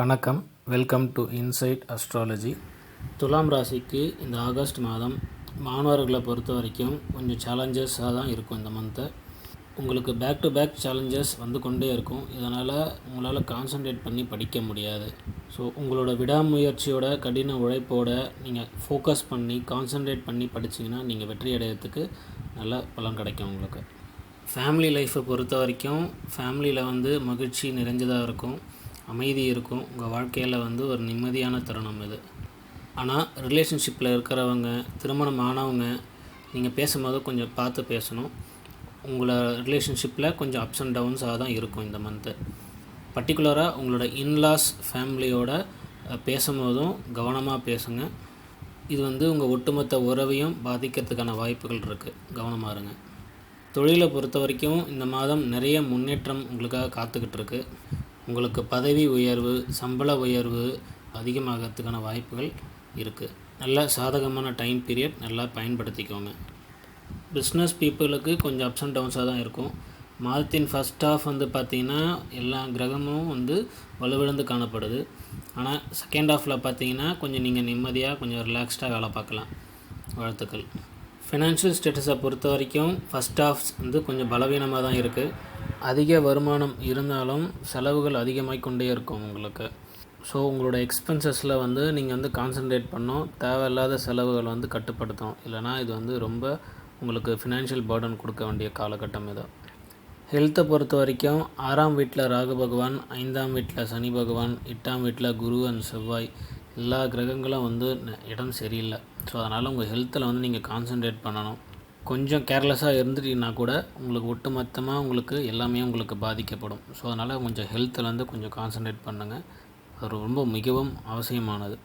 வணக்கம். Welcome to inside astrology துலாம் ராசிக்கு இந்த ஆகஸ்ட் மாதம் மாணவர்களை பொறுத்த வரைக்கும் கொஞ்சம் சேலஞ்சஸாக தான் இருக்கும் இந்த மந்த்தை உங்களுக்கு பேக் டு பேக் சேலஞ்சஸ் வந்து கொண்டே இருக்கும். இதனால் உங்களால் கான்சன்ட்ரேட் பண்ணி படிக்க முடியாது. ஸோ உங்களோட விடாமுயற்சியோட கடின உழைப்போட நீங்கள் ஃபோக்கஸ் பண்ணி கான்சன்ட்ரேட் பண்ணி படிச்சிங்கன்னா நீங்கள் வெற்றி அடையிறதுக்கு நல்ல பலன் கிடைக்கும் உங்களுக்கு. ஃபேமிலி லைஃப்பை பொறுத்த வரைக்கும் ஃபேமிலியில் வந்து மகிழ்ச்சி நிறைஞ்சதாக இருக்கும். அமைதி இருக்கும். உங்கள் வாழ்க்கையில் வந்து ஒரு நிம்மதியான தருணம் இது. ஆனால் ரிலேஷன்ஷிப்பில் இருக்கிறவங்க திருமணம் ஆனவங்க நீங்கள் பேசும்போது கொஞ்சம் பார்த்து பேசணும். உங்களை ரிலேஷன்ஷிப்பில் கொஞ்சம் அப்ஸ் அண்ட் டவுன்ஸாக தான் இருக்கும் இந்த மந்த்து பர்டிகுலராக உங்களோட இன்லாஸ் ஃபேமிலியோட பேசும்போதும் கவனமாக பேசுங்க. இது வந்து உங்கள் ஒட்டுமொத்த உறவையும் பாதிக்கிறதுக்கான வாய்ப்புகள் இருக்குது கவனமாக இருங்க. தொழிலை பொறுத்த வரைக்கும் இந்த மாதம் நிறைய முன்னேற்றம் உங்களுக்காக காத்துக்கிட்டு இருக்குது உங்களுக்கு பதவி உயர்வு சம்பள உயர்வு அதிகமாகிறதுக்கான வாய்ப்புகள் இருக்குது நல்ல சாதகமான டைம் பீரியட் நல்லா பயன்படுத்திக்கோங்க. பிஸ்னஸ் பீப்புளுக்கு கொஞ்சம் அப்ஸ் அண்ட் டவுன்ஸாக தான் இருக்கும். மாதத்தின் ஃபஸ்ட் ஆஃப் வந்து பார்த்திங்கன்னா எல்லா கிரகமும் வந்து வலுவிழந்து காணப்படுது. ஆனால் செகண்ட் ஆஃபில் பார்த்தீங்கன்னா கொஞ்சம் நீங்கள் நிம்மதியாக கொஞ்சம் ரிலாக்ஸ்டாக வேலை பார்க்கலாம். வாழ்த்துக்கள். ஃபினான்ஷியல் ஸ்டேட்டஸை பொறுத்த வரைக்கும் ஃபஸ்ட் ஆஃப் வந்து கொஞ்சம் பலவீனமாக தான் இருக்குது அதிக வருமானம் இருந்தாலும் செலவுகள் அதிகமாக கொண்டே இருக்கும் உங்களுக்கு. ஸோ உங்களோட எக்ஸ்பென்சஸில் வந்து நீங்கள் வந்து கான்சன்ட்ரேட் பண்ணோம். தேவையில்லாத செலவுகள் வந்து கட்டுப்படுத்தும். இல்லைனா இது வந்து ரொம்ப உங்களுக்கு ஃபினான்ஷியல் பேர்டன் கொடுக்க வேண்டிய காலகட்டம் இது. ஹெல்த்தை பொறுத்த வரைக்கும் ஆறாம் வீட்டில் ராகு பகவான் ஐந்தாம் வீட்டில் சனி பகவான் எட்டாம் வீட்டில் குரு அண்ட் செவ்வாய். எல்லா கிரகங்களும் வந்து ந- இடம் சரியில்லை. ஸோ அதனால் உங்கள் ஹெல்த்தில் வந்து நீங்கள் கான்சன்ட்ரேட் பண்ணணும். கொஞ்சம் கேர்லெஸ்ஸாக இருந்துட்டீங்கன்னா கூட உங்களுக்கு ஒட்டுமொத்தமாக உங்களுக்கு எல்லாமே உங்களுக்கு பாதிக்கப்படும். ஸோ அதனால் கொஞ்சம் ஹெல்த்தில் வந்து கொஞ்சம் கான்சன்ட்ரேட் பண்ணுங்கள் அது ரொம்ப மிகவும் அவசியமானது.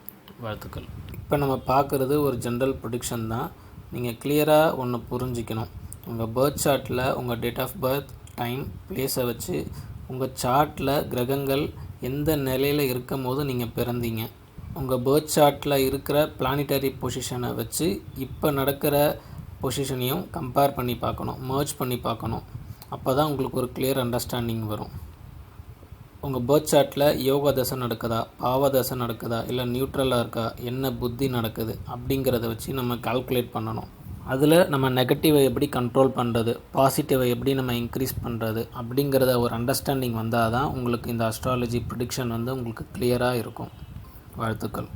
வாழ்த்துக்கள். இப்போ நம்ம பார்க்குறது ஒரு ஜென்ரல் ப்ரொடிக்ஷன் தான். நீங்கள் கிளியராக ஒன்று புரிஞ்சிக்கணும். உங்கள் பர்த் சார்ட்டில் உங்கள் டேட் ஆஃப் பர்த் டைம் பிளேஸை வச்சு உங்கள் சார்ட்டில் கிரகங்கள் எந்த நிலையில் இருக்கும் போது நீங்கள் பிறந்தீங்க. உங்கள் பேர்த் சார்ட்டில் இருக்கிற பிளானிட்டரி பொசிஷனை வச்சு இப்போ நடக்கிற பொசிஷனையும் கம்பேர் பண்ணி பார்க்கணும் மர்ஜ் பண்ணி பார்க்கணும். அப்போ தான் உங்களுக்கு ஒரு கிளியர் அண்டர்ஸ்டாண்டிங் வரும். உங்கள் பேர்த் சார்ட்டில் யோகா தசை நடக்குதா பாவ தசை நடக்குதா இல்லை நியூட்ரலாக இருக்கா என்ன புத்தி நடக்குது அப்படிங்கிறத வச்சு நம்ம கால்குலேட் பண்ணணும். அதில் நம்ம நெகட்டிவை எப்படி கண்ட்ரோல் பண்ணுறது பாசிட்டிவை எப்படி நம்ம இன்க்ரீஸ் பண்ணுறது அப்படிங்கிறத ஒரு அண்டர்ஸ்டாண்டிங் வந்தால் தான் உங்களுக்கு இந்த அஸ்ட்ராலஜி ப்ரிடிக்ஷன் வந்து உங்களுக்கு கிளியராக இருக்கும். வாழ்த்துக்கள்.